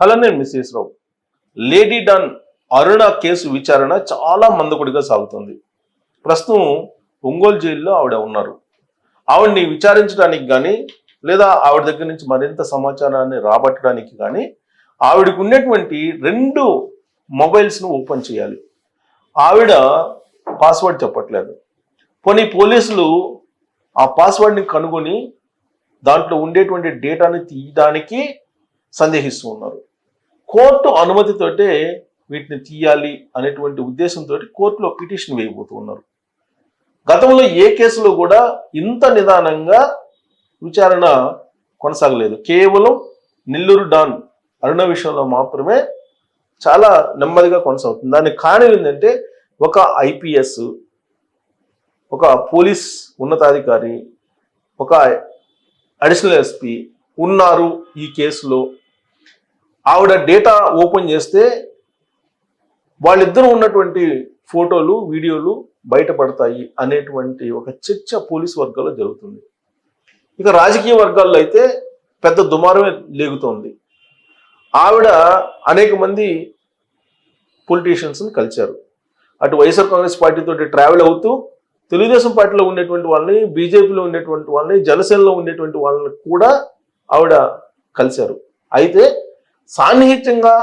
Hello నేను Mrs Rao. Lady don Aruna case విచారణ చాలా మందకొడిగా సాగుతుంది. ప్రస్తుతం ఒంగోలు జైల్లో ఆవిడ ఉన్నారు. ఆవిడని విచారించడానికి కానీ లేదా ఆవిడ దగ్గర నుంచి మరింత సమాచారాన్ని రాబట్టడానికి కానీ ఆవిడకు ఉన్నటువంటి రెండు మొబైల్స్ను ఓపెన్ చేయాలి. ఆవిడ పాస్వర్డ్ చెప్పట్లేదు. కొన్ని పోలీసులు ఆ పాస్వర్డ్ని కనుగొని దాంట్లో ఉండేటువంటి డేటాని తీయడానికి సందేహిస్తూ ఉన్నారు. కోర్టు అనుమతితోటే వీటిని తీయాలి అనేటువంటి ఉద్దేశంతో కోర్టులో పిటిషన్ వేయబోతూ ఉన్నారు. గతంలో ఏ కేసులో కూడా ఇంత నిదానంగా విచారణ కొనసాగలేదు. కేవలం నెల్లూరు డాన్ అరుణ విషయంలో మాత్రమే చాలా నెమ్మదిగా కొనసాగుతుంది. దానికి కారణం ఏంటంటే ఒక ఐపీఎస్ ఒక పోలీస్ ఉన్నతాధికారి ఒక అడిషనల్ ఎస్పీ ఉన్నారు ఈ కేసులో. ఆవిడ డేటా ఓపెన్ చేస్తే వాళ్ళిద్దరూ ఉన్నటువంటి ఫోటోలు వీడియోలు బయటపడతాయి అనేటువంటి ఒక చర్చ పోలీస్ వర్గాల్లో జరుగుతుంది. ఇక రాజకీయ వర్గాల్లో అయితే పెద్ద దుమారమే లేగుతోంది. ఆవిడ అనేక మంది పొలిటీషియన్స్ని కలిశారు. అటు వైఎస్ఆర్ కాంగ్రెస్ పార్టీతో ట్రావెల్ అవుతూ తెలుగుదేశం పార్టీలో ఉండేటువంటి వాళ్ళని బీజేపీలో ఉండేటువంటి వాళ్ళని జనసేనలో ఉండేటువంటి వాళ్ళని కూడా ఆవిడ కలిశారు. అయితే సాన్నిహిత్యంగా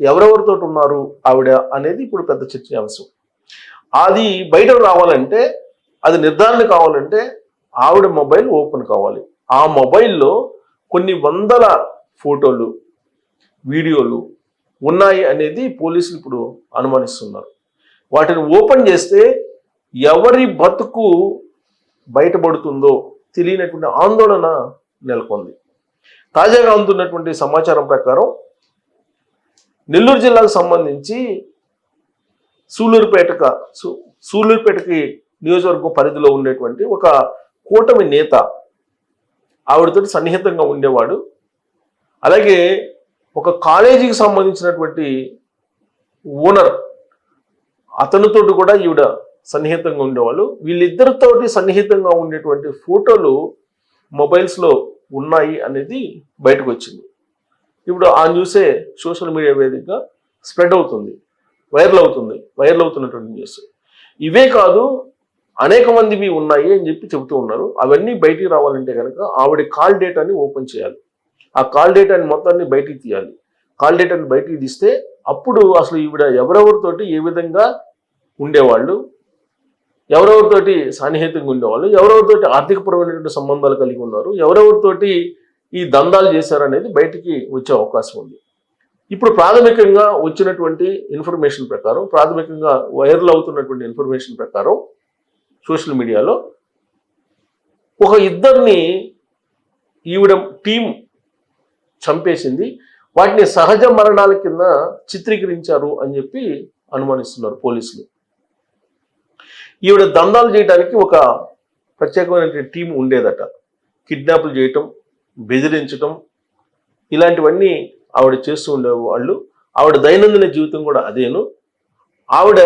ఎవరెవరితో ఉన్నారు ఆవిడ అనేది ఇప్పుడు పెద్ద చర్చనీయాంశం అది బయట రావాలంటే అది నిర్ధారణ కావాలంటే ఆవిడ మొబైల్ ఓపెన్ కావాలి. ఆ మొబైల్లో కొన్ని వందల ఫోటోలు వీడియోలు ఉన్నాయి అనేది పోలీసులు ఇప్పుడు అనుమానిస్తున్నారు. వాటిని ఓపెన్ చేస్తే ఎవరి బతుకు బయటపడుతుందో తెలియనటువంటి ఆందోళన నెలకొంది. తాజాగా అందుతున్నటువంటి సమాచారం ప్రకారం నెల్లూరు జిల్లాకు సంబంధించి సూలూరుపేటక సూ సూలూరుపేటకి నియోజకవర్గం పరిధిలో ఉండేటువంటి ఒక కూటమి నేత ఆవిడతో సన్నిహితంగా ఉండేవాడు. అలాగే ఒక కాలేజీకి సంబంధించినటువంటి ఓనర్ అతనితోటి కూడా ఈవిడ సన్నిహితంగా ఉండేవాళ్ళు. వీళ్ళిద్దరితోటి సన్నిహితంగా ఉండేటువంటి ఫోటోలు మొబైల్స్లో ఉన్నాయి అనేది బయటకు వచ్చింది ఇప్పుడు ఆ న్యూసే సోషల్ మీడియా వేదికగా స్ప్రెడ్ అవుతుంది వైరల్ అవుతుంది వైరల్ అవుతున్నటువంటి న్యూస్. ఇవే కాదు అనేక మందివి ఉన్నాయి అని చెప్పి చెబుతూ ఉన్నారు. అవన్నీ బయటికి రావాలంటే కనుక ఆవిడ కాల్ డేటాని ఓపెన్ చేయాలి. ఆ కాల్ డేటాని మొత్తాన్ని బయటికి తీయాలి. కాల్ డేటాని బయటికి తీస్తే అప్పుడు అసలు ఈవిడ ఎవరెవరితోటి ఏ విధంగా ఉండేవాళ్ళు ఎవరెవరితోటి సాన్నిహితంగా ఉండేవాళ్ళు ఎవరెవరితోటి ఆర్థికపరమైనటువంటి సంబంధాలు కలిగి ఉన్నారు ఎవరెవరితోటి ఈ దందాలు చేశారనేది బయటికి వచ్చే అవకాశం ఉంది. ఇప్పుడు ప్రాథమికంగా వచ్చినటువంటి ఇన్ఫర్మేషన్ ప్రకారం ప్రాథమికంగా వైరల్ అవుతున్నటువంటి ఇన్ఫర్మేషన్ ప్రకారం సోషల్ మీడియాలో ఒక ఇద్దరిని ఈవిడ టీం చంపేసింది. వాటిని సహజ మరణాల కింద చిత్రీకరించారు అని చెప్పి అనుమానిస్తున్నారు పోలీసులు. ఈవిడ దందాలు చేయడానికి ఒక ప్రత్యేకమైన టీం ఉండేదట. కిడ్నాప్లు చేయటం బెదిరించటం ఇలాంటివన్నీ ఆవిడ చేస్తూ ఉండేవాళ్ళు. ఆవిడ దైనందిన జీవితం కూడా అదేను. ఆవిడ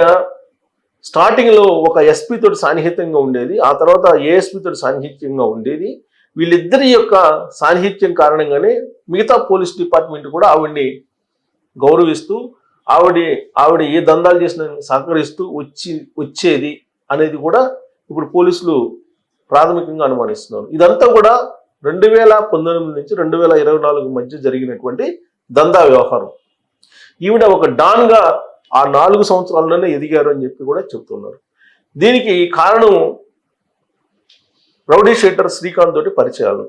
స్టార్టింగ్లో ఒక ఎస్పీ సాన్నిహిత్యంగా ఉండేది. ఆ తర్వాత ఏఎస్పీతో సాన్నిహిత్యంగా ఉండేది. వీళ్ళిద్దరి యొక్క సాన్నిహిత్యం కారణంగానే మిగతా పోలీస్ డిపార్ట్మెంట్ కూడా ఆవిడ్ని గౌరవిస్తూ ఆవిడ ఆవిడ ఏ దందాలు చేసినా సహకరిస్తూ వచ్చి వచ్చేది. అనేది కూడా ఇప్పుడు పోలీసులు ప్రాథమికంగా అనుమానిస్తున్నారు. ఇదంతా కూడా రెండు వేల పంతొమ్మిది నుంచి రెండు వేల ఇరవై నాలుగు మధ్య జరిగినటువంటి దందా వ్యవహారం. ఈవిడ ఒక డాన్గా ఆ నాలుగు సంవత్సరాల్లోనే ఎదిగారు అని చెప్పి కూడా చెప్తున్నారు. దీనికి కారణం రౌడీ షీటర్ శ్రీకాంత్ తోటి పరిచయాలు.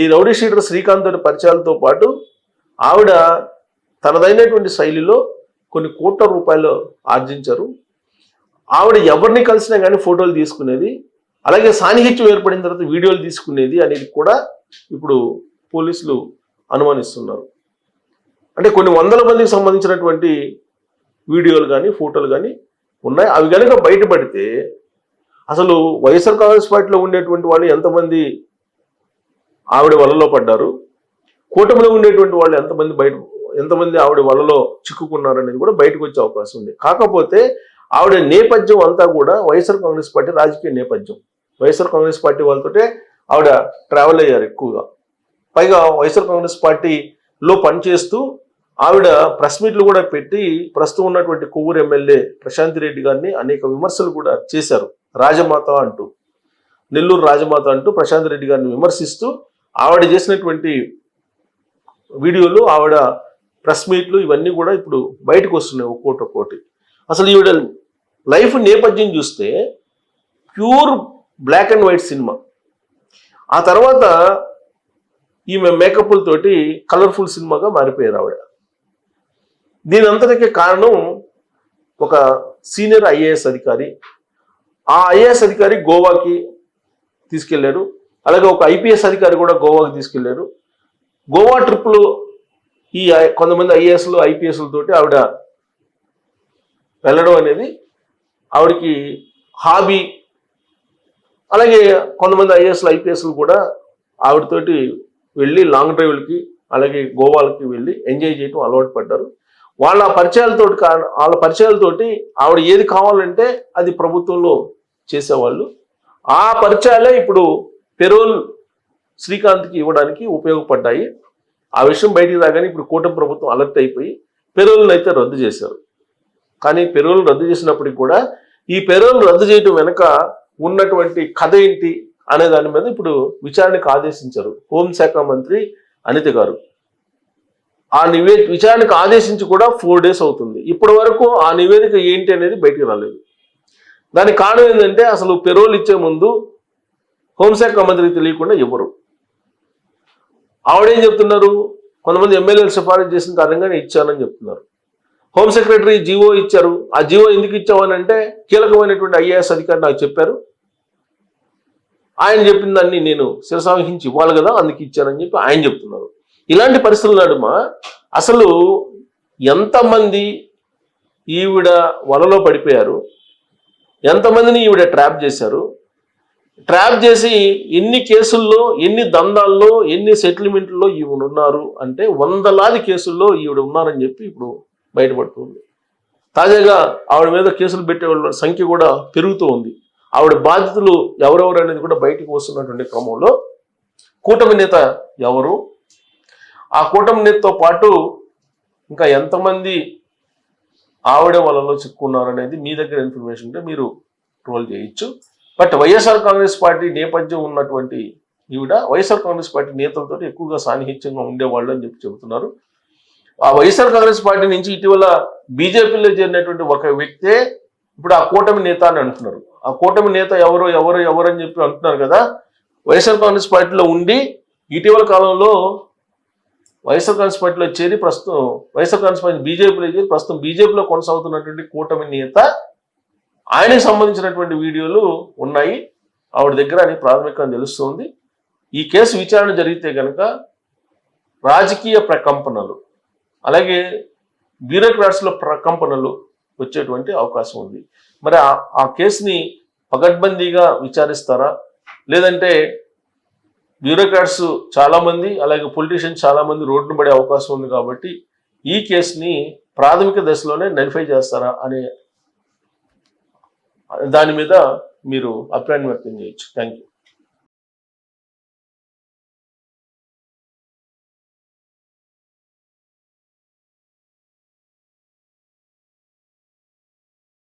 ఈ రౌడీ షీటర్ శ్రీకాంత్ తోటి పరిచయాలతో పాటు ఆవిడ తనదైనటువంటి శైలిలో కొన్ని కోట్ల రూపాయలు ఆర్జించారు. ఆవిడ ఎవరిని కలిసినా కానీ ఫోటోలు తీసుకునేది అలాగే సాన్నిహిత్యం ఏర్పడిన తర్వాత వీడియోలు తీసుకునేది అనేది కూడా ఇప్పుడు పోలీసులు అనుమానిస్తున్నారు. అంటే కొన్ని వందల మందికి సంబంధించినటువంటి వీడియోలు కానీ ఫోటోలు కానీ ఉన్నాయి. అవి కనుక బయటపడితే అసలు వైఎస్ఆర్ కాంగ్రెస్ పార్టీలో ఉండేటువంటి వాళ్ళు ఎంతమంది ఆవిడ వలలో పడ్డారు? కూటమిలో ఉండేటువంటి వాళ్ళు ఎంతమంది బయట ఎంతమంది ఆవిడ వలలో చిక్కుకున్నారు అనేది కూడా బయటకు వచ్చే అవకాశం ఉంది. కాకపోతే ఆవిడ నేపథ్యం అంతా కూడా వైఎస్ఆర్ కాంగ్రెస్ పార్టీ రాజకీయ నేపథ్యం. వైఎస్ఆర్ కాంగ్రెస్ పార్టీ వాళ్ళతోటే ఆవిడ ట్రావెల్ అయ్యారు ఎక్కువగా. పైగా వైఎస్ఆర్ కాంగ్రెస్ పార్టీలో పనిచేస్తూ ఆవిడ ప్రెస్ మీట్లు కూడా పెట్టి ప్రస్తుతం ఉన్నటువంటి కొవ్వూరు ఎమ్మెల్యే ప్రశాంత్ రెడ్డి గారిని అనేక విమర్శలు కూడా చేశారు. రాజమాత అంటూ నెల్లూరు రాజమాత అంటూ ప్రశాంత్ రెడ్డి గారిని విమర్శిస్తూ ఆవిడ చేసినటువంటి వీడియోలు ఆవిడ ప్రెస్ మీట్లు ఇవన్నీ కూడా ఇప్పుడు బయటకు వస్తున్నాయి ఒక్కోటి ఒక్కోటి అసలు ఈవిడ లైఫ్ నేపథ్యం చూస్తే pure black and white cinema. ఆ తర్వాత ఈమె మేకప్లతోటి కలర్ఫుల్ సినిమాగా మారిపోయారు ఆవిడ. దీని అంతటికి కారణం ఒక సీనియర్ ఐఏఎస్ అధికారి. ఆ ఐఏఎస్ అధికారి గోవాకి తీసుకెళ్ళారు. అలాగే ఒక ఐపీఎస్ అధికారి కూడా గోవాకి తీసుకెళ్ళారు. గోవా ట్రిప్లు ఈ కొంతమంది ఐఏఎస్లు ఐపీఎస్లతోటి ఆవిడ వెళ్ళడం అనేది ఆవిడకి హాబీ అలాగే కొంతమంది ఐఏఎస్లు ఐపీఎస్లు కూడా ఆవిడతోటి వెళ్ళి లాంగ్ డ్రైవ్లకి అలాగే గోవాలకి వెళ్ళి ఎంజాయ్ చేయటం అలవాటు పడ్డారు. వాళ్ళ పరిచయాలతోటి కా- వాళ్ళ పరిచయాలతోటి ఆవిడ ఏది కావాలంటే అది ప్రభుత్వంలో చేసేవాళ్ళు. ఆ పరిచయాలే ఇప్పుడు పెరోల్ శ్రీకాంత్కి ఇవ్వడానికి ఉపయోగపడ్డాయి. ఆ విషయం బయటికి రాగానే ఇప్పుడు కూటమి ప్రభుత్వం అలర్ట్ అయిపోయి పెరోల్ని అయితే రద్దు చేశారు. కానీ పెరోల్ రద్దు చేసినప్పటికి కూడా ఈ పెరోల్ రద్దు చేయడం వెనుక ఉన్నటువంటి కథ ఏంటి అనే దాని మీద ఇప్పుడు విచారణకు ఆదేశించారు హోంశాఖ మంత్రి అనిత గారు. ఆ నివే విచారణకు ఆదేశించి కూడా ఫోర్ డేస్ అవుతుంది. ఇప్పటి వరకు ఆ నివేదిక ఏంటి అనేది బయటికి రాలేదు. దానికి కారణం ఏంటంటే అసలు పెరోల్ ఇచ్చే ముందు హోంశాఖ మంత్రికి తెలియకుండా ఇవ్వరు ఆవిడేం చెప్తున్నారు? కొంతమంది ఎమ్మెల్యేలు సిఫారసు చేసిన కారణంగానే ఇచ్చానని చెప్తున్నారు. హోమ్ సెక్రటరీ జీవో ఇచ్చారు. ఆ జీవో ఎందుకు ఇచ్చామని అంటే కీలకమైనటువంటి ఐఏఎస్ అధికారి నాకు చెప్పారు. ఆయన చెప్పిన దాన్ని నేను శిరసావహించి ఇవ్వాలి కదా అందుకు ఇచ్చానని చెప్పి ఆయన చెప్తున్నారు. ఇలాంటి పరిస్థితుల నడుమ అసలు ఎంతమంది ఈవిడ వలలో పడిపోయారు? ఎంతమందిని ఈవిడ ట్రాప్ చేశారు? ట్రాప్ చేసి ఎన్ని కేసుల్లో ఎన్ని దందాల్లో ఎన్ని సెటిల్మెంట్లో ఈవిడ ఉన్నారు అంటే వందలాది కేసుల్లో ఈవిడ ఉన్నారని చెప్పి ఇప్పుడు బయటపడుతుంది. తాజాగా ఆవిడ మీద కేసులు పెట్టే వాళ్ళ సంఖ్య కూడా పెరుగుతూ ఉంది. ఆవిడ బాధితులు ఎవరెవరు అనేది కూడా బయటకు వస్తున్నటువంటి క్రమంలో కూటమి నేత ఎవరు? ఆ కూటమి నేతతో పాటు ఇంకా ఎంతమంది ఆవిడ వలలో చిక్కున్నారు అనేది మీ దగ్గర ఇన్ఫర్మేషన్ ఉంటే మీరు ట్రోల్ చేయొచ్చు. బట్ వైఎస్ఆర్ కాంగ్రెస్ పార్టీ నేపథ్యం ఉన్నటువంటి ఈవిడ వైఎస్ఆర్ కాంగ్రెస్ పార్టీ నేతలతో ఎక్కువగా సాన్నిహిత్యంగా ఉండేవాళ్ళు అని చెప్పి చెబుతున్నారు. ఆ వైఎస్ఆర్ కాంగ్రెస్ పార్టీ నుంచి ఇటీవల బీజేపీలో చేరినటువంటి ఒక వ్యక్తే ఇప్పుడు ఆ కూటమి నేత అని అంటున్నారు. ఆ కూటమి నేత ఎవరు ఎవరు ఎవరు అని చెప్పి అంటున్నారు కదా. వైఎస్ఆర్ కాంగ్రెస్ పార్టీలో ఉండి ఇటీవల కాలంలో వైఎస్ఆర్ కాంగ్రెస్ పార్టీలో చేరి ప్రస్తుతం వైఎస్ఆర్ కాంగ్రెస్ పార్టీ బీజేపీలో చేరి ప్రస్తుతం బీజేపీలో కొనసాగుతున్నటువంటి కూటమి నేత ఆయనకి సంబంధించినటువంటి వీడియోలు ఉన్నాయి. ఆవిడ దగ్గర అని ప్రాథమికంగా తెలుస్తోంది. ఈ కేసు విచారణ జరిగితే కనుక రాజకీయ ప్రకంపనలు అలాగే బ్యూరోక్రాట్స్లో ప్రకంపనలు వచ్చేటువంటి అవకాశం ఉంది. మరి ఆ- ఆ కేసుని పగడ్బందీగా విచారిస్తారా? లేదంటే బ్యూరోక్రాట్స్ చాలామంది అలాగే పొలిటీషియన్స్ చాలామంది రోడ్డును పడే అవకాశం ఉంది కాబట్టి ఈ కేసుని ప్రాథమిక దశలోనే నలిఫై చేస్తారా అనే దాని మీద మీరు అభిప్రాయం వ్యక్తం చేయొచ్చు. Thank you